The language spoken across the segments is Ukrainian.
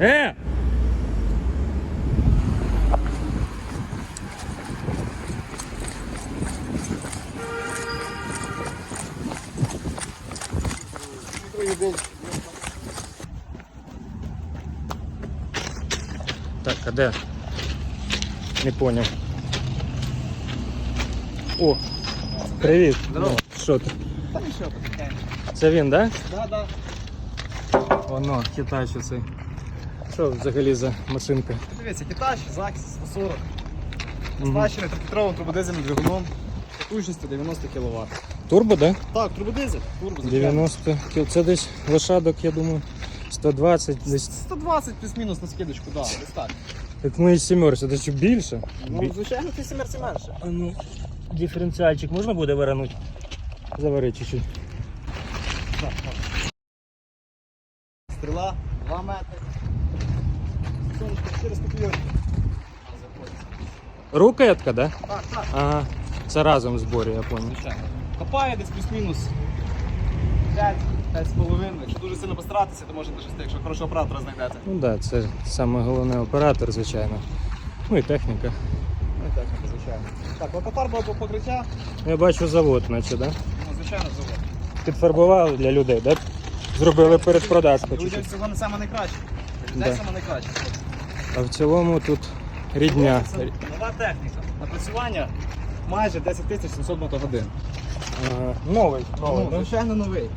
Е! Так, а де? Не поняв. О, привіт. Здорово. Ну, Що ти? Та нічого. Це він, так? Да, да. Да? Воно, Китай що це. Що взагалі за машинка? Дивіться, Китаж, ЗАКС 140. Мгм. Оснащений трьохлітровим турбодизельним двигуном. Потужністю 90 кВт. Турбо, так? Так, турбодизель. Турбо, звичайно. 90 кіл. Це десь лошадок, я думаю, 120 десь. 120 плюс-мінус на скидочку, да, десь так. Як ми сімерці, це що більше? Ну, звичайно, ти сімерці менше. А ну, диференціальчик можна буде виранути? Завари чуть-чуть. Так, так. Стріла 2 метри. Сонечко, через копійочку. Рукоятка, да? Так, так. Ага. Це разом в зборі, я понял. Звичайно. Копає десь плюс-мінус 5, 5,5. Якщо дуже сильно постаратися, то може даже якщо хорошого оператора знайдете. Ну так, да, це саме головне оператор, звичайно. Ну і техніка. Ну, і техніка, звичайно. Так, лакофарбове по покриття, Я бачу завод, наче, да? ну, звичайно, завод. Підфарбували для людей, да? Зробили перед продажкою Людям цього не саме найкраще. Для людей Да. саме найкраще. А в цілому тут рідня. Нова техніка. Напрацювання майже 10 тисяч 700 мотогодин. Ага. Новий. Ну, звичайно, новий.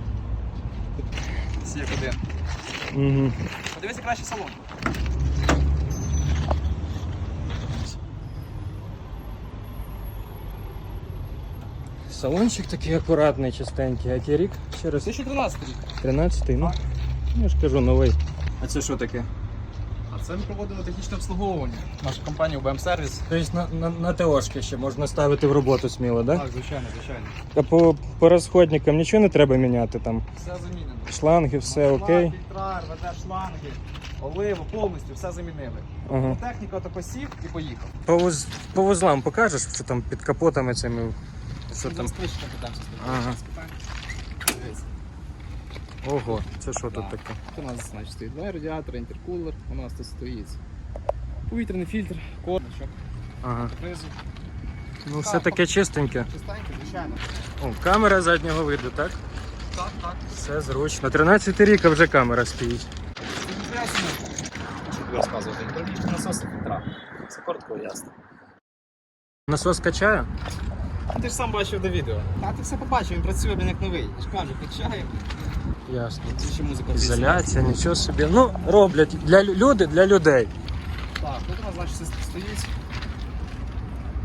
Всі як один. Угу. Подивися краще салон. Салончик такий акуратний, чистенький. А який рік? Ще раз. 2013 рік. 13-й, ну. Я ж кажу, новий. А це що таке? Це ми проводимо технічне обслуговування. Наша компанія UBM Service. Тобто на, на, на ТОшки ще можна ставити в роботу сміло, так? Да? Так, звичайно, звичайно. А по, по розходникам нічого не треба міняти там. Все замінено. Шланги, все окей. Фільтра, РВД, шланги, оливу, повністю все замінили. Ага. Техніка то посів і поїхав. По, вуз, по вузлам покажеш, що там під капотами цими. Що там? Стрічка Ага. Ого, це що тут таке? Тут у нас значить, стоїть два радіатори, інтеркулер, у нас тут стоїть повітряний фільтр, корничок, Ага. знизу. Ну все таке чистеньке. Чистенько, звичайно. О, камера заднього виду, так? Так, так. Все зручно. 13 рік, а вже камера стоїть. Що тобі розказувати? Насос на фільтрах. Це коротко і ясно. Насос качає? Ти ж сам бачив до відео. А ти все побачив, він працює, він як новий. Я ж кажу, качає. Ясно. Ізоляція, нічого собі. Ну, роблять для люди для людей. Так, тут у нас значить стоїть.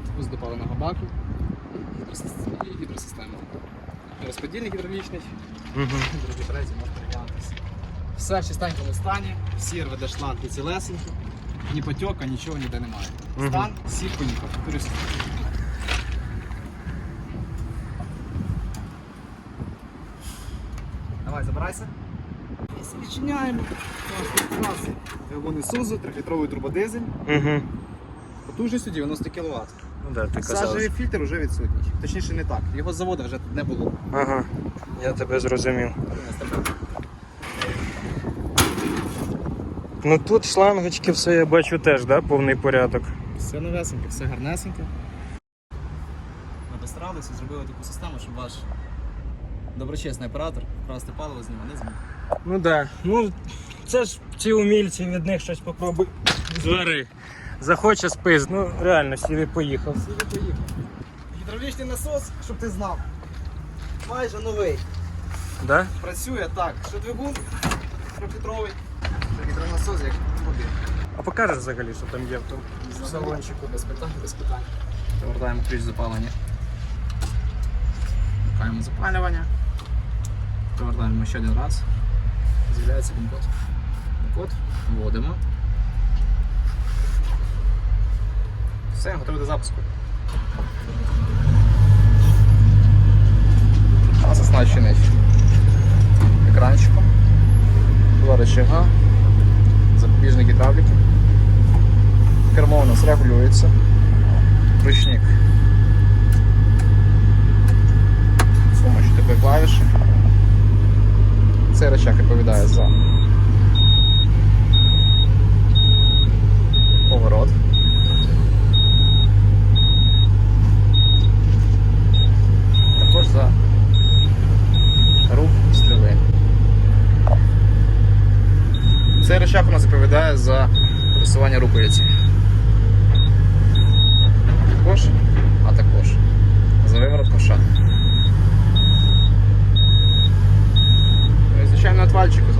Спуск до паливного баку. Гідросистема. І гідросистема. Розподільник гідравлічний. Угу. Другий, третій, може переглянутися. Все в чистенькому стані, всі РВД шланги цілесенькі, ні потьока, нічого ніде немає. Стан, сів, поїхав. Давай, забирайся. І відчиняємо. У нас двигун Isuzu, 3-літровий турбодизель, Угу. потужністю 90 кВт. Ну да, ти. Сажевий фільтр вже відсутній. Точніше не так. Його з заводу вже тут не було. Ага, я тебе зрозумів. Ну тут шлангочки, все я бачу теж, да? повний порядок. Все новесеньке, все гарнесеньке. Ми постаралися, зробили таку систему, щоб ваш доброчесний оператор красти паливо з нього не зміг. Ну да. Ну це ж ці умільці, від них щось попробуй. Звари. Захоче спис, ну реально сів поїхав. Сіли поїхав. Гідравлічний насос, щоб ти знав. Майже новий. Да? Працює так, що двигун трьохлітровий, що гідронасос як один. А покажеш взагалі, що там є в тому в салончику? Без питань, без питань. Повертаємо ключ запалення. Вмикаємо запалювання. Повертаємо ще один раз. З'являється пін-код. Пін-код вводимо. Все, готовий до запуску. Нас оснащений екранчиком, два рычага, запобіжник гідравліки. Кермо у нас регулюється. Ручник. Цей рычаг відповідає за поворот. Також за рух стріли. Цей рычаг у нас відповідає за пересування рукавиці. Також, а також за виворот коша. Ну і звичайно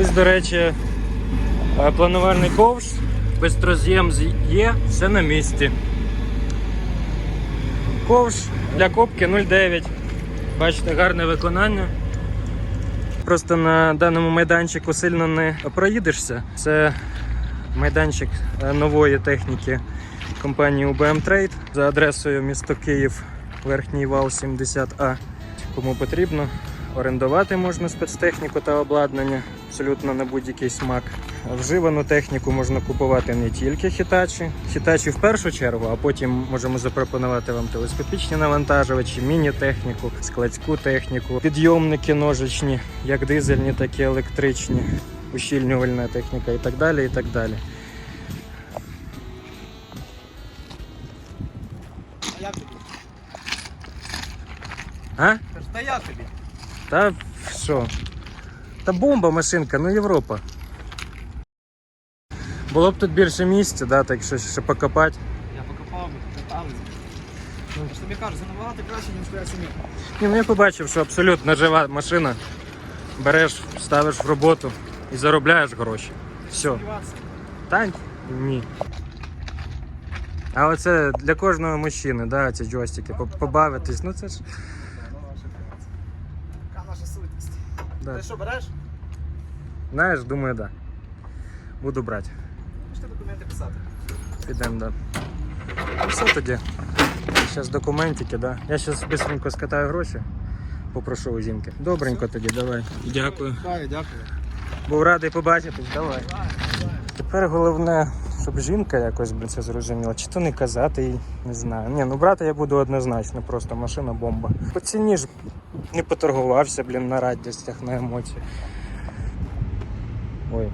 Ось, до речі, е, планувальний ковш, бистроз'єм є, все на місці. Ковш для копки 0,9. Бачите, гарне виконання. Просто на даному майданчику сильно не проїдешся. Це майданчик е, нової техніки компанії UBM Trade за адресою місто Київ, верхній вал 70А. Кому потрібно, орендувати можна спецтехніку та обладнання абсолютно на будь-який смак. Вживану техніку можна купувати не тільки хітачі. Хітачі в першу чергу, а потім можемо запропонувати вам телескопічні навантажувачі, міні-техніку, складську техніку, підйомники ножичні, як дизельні, так і електричні, ущільнювальна техніка і так далі. І так далі. А та як тобі? Та що? Та бомба машинка, ну Європа. Було б тут більше місця, да, так щось ще покопати. Я покопав, ми. Ну, що тобі кажу, це набагато краще, ніж твоя сім'я. Ні, ну я побачив, що абсолютно жива машина. Береш, ставиш в роботу і заробляєш гроші. Все. Та ні. А оце для кожного мужчини, да, ці джойстики, побавитись, ну це ж. Ну, наша праця. Така наша сутність. Да. Ти що, береш? Знаєш, думаю, да. Буду брати. Можете документи писати. Підемо, да. Ну все тоді. Зараз документики, да. Я зараз швидко скатаю гроші. Попрошу у жінки. Добренько тоді, давай. Дякую. Дякую, дякую. Був радий побачитись, давай. Тепер головне, щоб жінка якось блін, це зрозуміла. Чи то не казати їй, не знаю. Ні, ну брати я буду однозначно, просто машина бомба. По ціні ж не поторгувався, блін, на радістях, на емоції. Ой.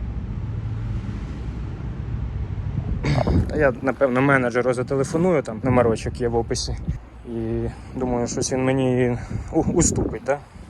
Я, напевно, менеджеру зателефоную, там номерочок є в описі. І думаю, щось він мені уступить, так? Да?